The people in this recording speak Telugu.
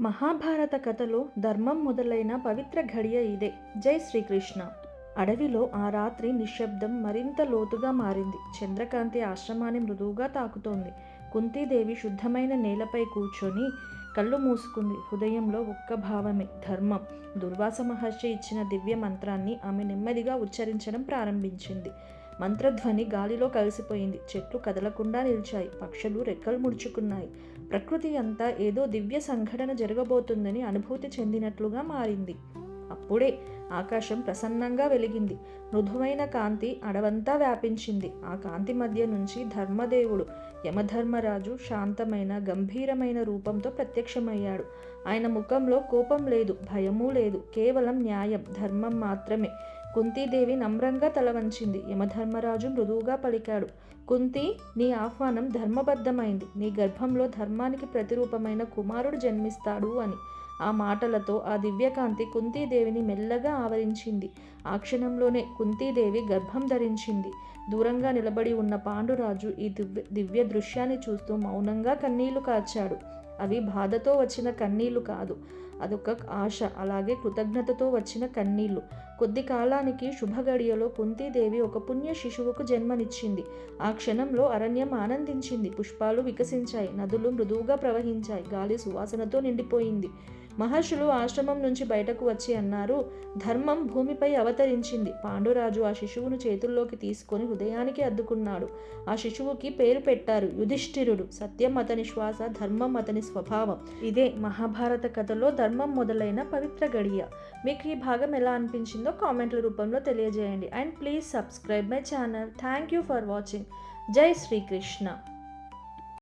మహాభారత కథలో ధర్మం మొదలైన పవిత్ర ఘడియ ఇదే. జై శ్రీకృష్ణ. అడవిలో ఆ రాత్రి నిశ్శబ్దం మరింత లోతుగా మారింది. చంద్రకాంతి ఆశ్రమాన్ని మృదువుగా తాకుతోంది. కుంతీదేవి శుద్ధమైన నేలపై కూర్చొని కళ్ళు మూసుకుంది. హృదయంలో ఒక్క భావమే ధర్మం. దుర్వాస మహర్షి ఇచ్చిన దివ్య మంత్రాన్ని ఆమె నెమ్మదిగా ఉచ్చరించడం ప్రారంభించింది. మంత్రధ్వని గాలిలో కలిసిపోయింది. చెట్లు కదలకుండా నిలిచాయి. పక్షులు రెక్కలు ముడుచుకున్నాయి. ప్రకృతి అంతా ఏదో దివ్య సంఘటన జరగబోతుందని అనుభూతి చెందినట్లుగా మారింది. అప్పుడే ఆకాశం ప్రసన్నంగా వెలిగింది. మృదువైన కాంతి అడవంతా వ్యాపించింది. ఆ కాంతి మధ్య నుంచి ధర్మదేవుడు యమధర్మరాజు శాంతమైన గంభీరమైన రూపంతో ప్రత్యక్షమయ్యాడు. ఆయన ముఖంలో కోపం లేదు భయమూ లేదు. కేవలం న్యాయం ధర్మం మాత్రమే. కుంతీదేవి నమ్రంగా తల వంచింది. యమధర్మరాజు మృదువుగా పలికాడు. కుంతి నీ ఆహ్వానం ధర్మబద్ధమైంది. నీ గర్భంలో ధర్మానికి ప్రతిరూపమైన కుమారుడు జన్మిస్తాడు అని. ఆ మాటలతో ఆ దివ్యకాంతి కుంతీదేవిని మెల్లగా ఆవరించింది. ఆ క్షణంలోనే కుంతీదేవి గర్భం ధరించింది. దూరంగా నిలబడి ఉన్న పాండురాజు ఈ దివ్య దివ్య దృశ్యాన్ని చూస్తూ మౌనంగా కన్నీళ్ళు కార్చాడు. అవి బాధతో వచ్చిన కన్నీళ్ళు కాదు. అదొక ఆశ. అలాగే కృతజ్ఞతతో వచ్చిన కన్నీళ్ళు. కొద్ది కాలానికి శుభగడియలో కుంతీదేవి ఒక పుణ్య శిశువుకు జన్మనిచ్చింది. ఆ క్షణంలో అరణ్యం ఆనందించింది. పుష్పాలు వికసించాయి. నదులు మృదువుగా ప్రవహించాయి. గాలి సువాసనతో నిండిపోయింది. మహర్షులు ఆశ్రమం నుంచి బయటకు వచ్చి అన్నారు ధర్మం భూమిపై అవతరించింది. పాండురాజు ఆ శిశువును చేతుల్లోకి తీసుకొని హృదయానికి అద్దుకున్నాడు. ఆ శిశువుకి పేరు పెట్టారు యుధిష్ఠిరుడు. సత్యం అతని శ్వాస ధర్మం అతని స్వభావం. ఇదే మహాభారత కథలో ధర్మ మొదలైన పవిత్ర గడియ. మీకు ఈ భాగం ఎలా అనిపించిందో కామెంట్ల రూపంలో తెలియజేయండి. And please subscribe my channel. Thank you for watching. జై శ్రీకృష్ణ.